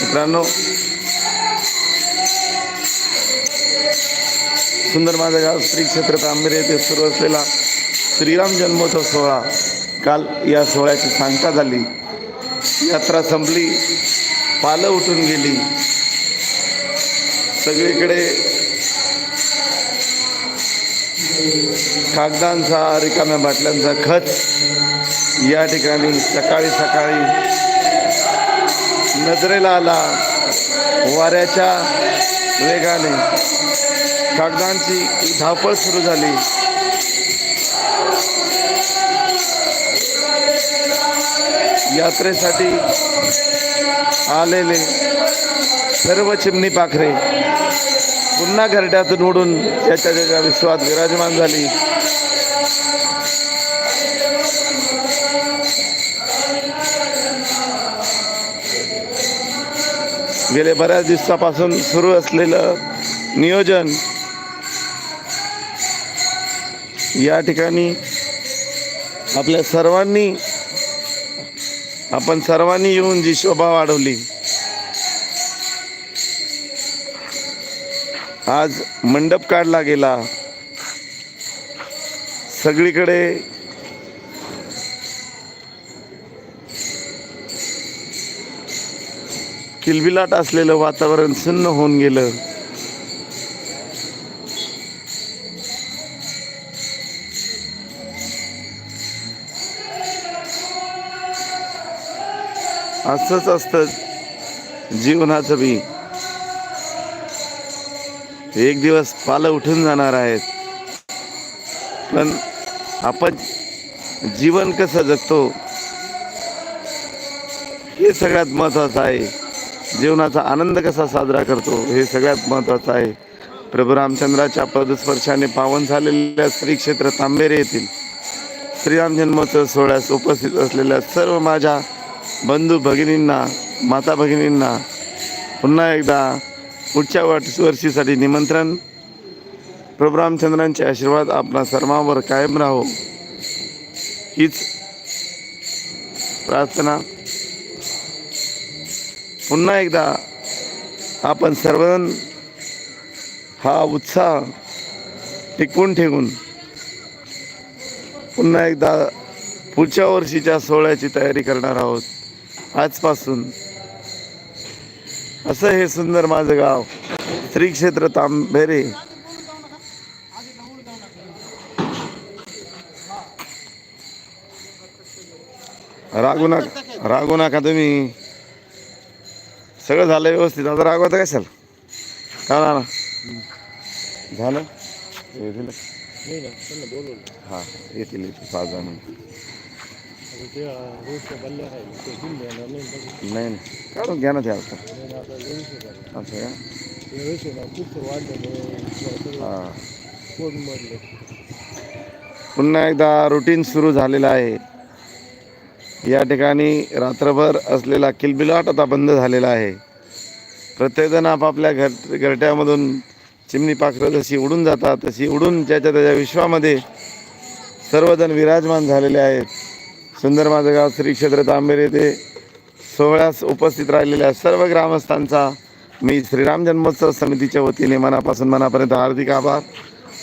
मित्रांनो सुंदर माझं गाव श्री क्षेत्र तांबेरे येथे सुरू असलेला श्रीराम जन्मोत्सव सोहळा काल या सोहळ्याची सांगता झाली. यात्रा संपली पालं उठून गेली. सगळीकडे कागदांचा रिकाम्या बाटल्यांचा खच या ठिकाणी सकाळी सकाळी नजरेला आला. वाऱ्याच्या वेगाने कागदांची धावपळ सुरू झाली. यात्रेसाठी आलेले सर्व चिमणी पाखरे पुन्हा घरट्यातून उडून त्याच्या त्याच्या विश्वात विराजमान झाली. गेले बऱ्याच दिवसापासून सुरू असलेलं नियोजन या ठिकाणी आपल्या सर्वांनी आपण सर्वांनी येऊन जी शोभा वाढवली. आज मंडप काढला गेला. सगळीकडे किलबिलाट असलेलं वातावरण सुन्न होऊन गेलं. असंच असतं जीवनाचं बी. एक दिवस पालं उठून जाणार आहेत. पण आपण जीवन कसं जगतो हे सगळ्यात महत्त्वाचं आहे. जीवनाचा आनंद कसा साजरा करतो हे सगळ्यात महत्त्वाचं आहे. प्रभू रामचंद्राच्या पदस्पर्शाने पावन झालेल्या श्री क्षेत्र तांबेरे येथील श्रीराम जन्मोत्सव सोहळ्यास उपस्थित असलेल्या सर्व माझ्या बंधू भगिनींना माता भगिनींना पुन्हा एकदा पुढच्या वर्ष वर्षीसाठी निमंत्रण. प्रभू रामचंद्रांचे आशीर्वाद आपणा सर्वांवर कायम राहो. हीच प्रार्थना. पुन्हा एकदा आपण सर्वजण हा उत्साह टिकवून ठेवून पुन्हा एकदा पुढच्या वर्षीच्या सोहळ्याची तयारी करणार आहोत. आजपासून असं हे सुंदर माझं गाव श्री क्षेत्र तांबेरे. रागू नका रागू नका तुम्ही. सगळं झालं व्यवस्थित. आता रागवता कशाल? का ना झालं? येतील हां येतील येतील. पाच जण. नाही नाही. काढून घ्या ना ते आता. असं का? हां. पुन्हा एकदा रुटीन सुरू झालेलं आहे. या ठिकाणी रात्रभर असलेला किलबिलाट आता बंद झालेला आहे. प्रत्येकजण आपापल्या घर घरट्यामधून चिमणी पाखरं जशी उडून जातात तशी उडून ज्याच्या त्याच्या विश्वामध्ये सर्वजण विराजमान झालेले आहेत. सुंदर माझं गाव श्री क्षेत्र तांबेर येथे सोहळ्यास उपस्थित राहिलेल्या सर्व ग्रामस्थांचा मी श्रीराम जन्मोत्सव समितीच्या वतीने मनापासून मनापर्यंत हार्दिक आभार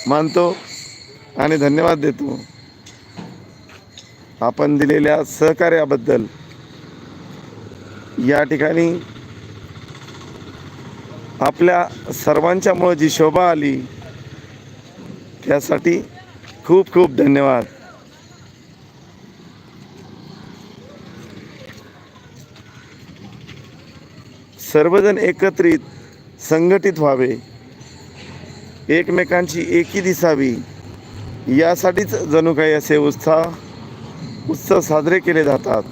मानतो आणि धन्यवाद देतो. आपण दिलेल्या सहकार्याबद्दल या ठिकाणी आपल्या सर्वांच्यामुळं जी शोभा आली त्यासाठी खूप खूप धन्यवाद. सर्वजण एकत्रित संघटित व्हावे एकमेकांची एकी दिसावी यासाठीच जणू काही असे उत्साह उत्सव साजरे केले जातात.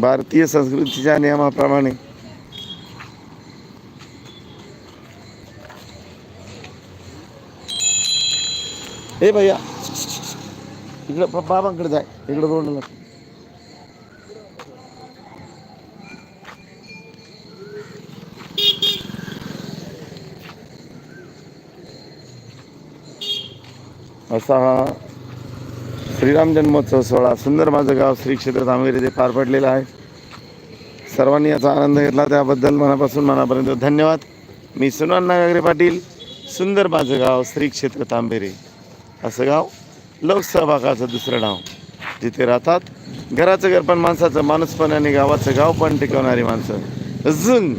भारतीय संस्कृतीच्या नियमाप्रमाणे. हे भैया इकडं बाबांकडे जाय इकडं रोडला. असा हा श्रीराम जन्मोत्सव सोहळा. सुंदर माझं गाव श्री क्षेत्र तांबेरे ते पार पडलेलं आहे. सर्वांनी याचा आनंद घेतला. त्याबद्दल मनापासून मनापर्यंत धन्यवाद. मी सुनान्ना गागरे पाटील. सुंदर माझं गाव श्री क्षेत्र तांबेरे असं गाव लोकसहभागाचं दुसरं नाव. जिथे राहतात घराचं घर पण माणसाचं माणूस पण आणि गावाचं गाव पण टिकवणारी माणसं. अजून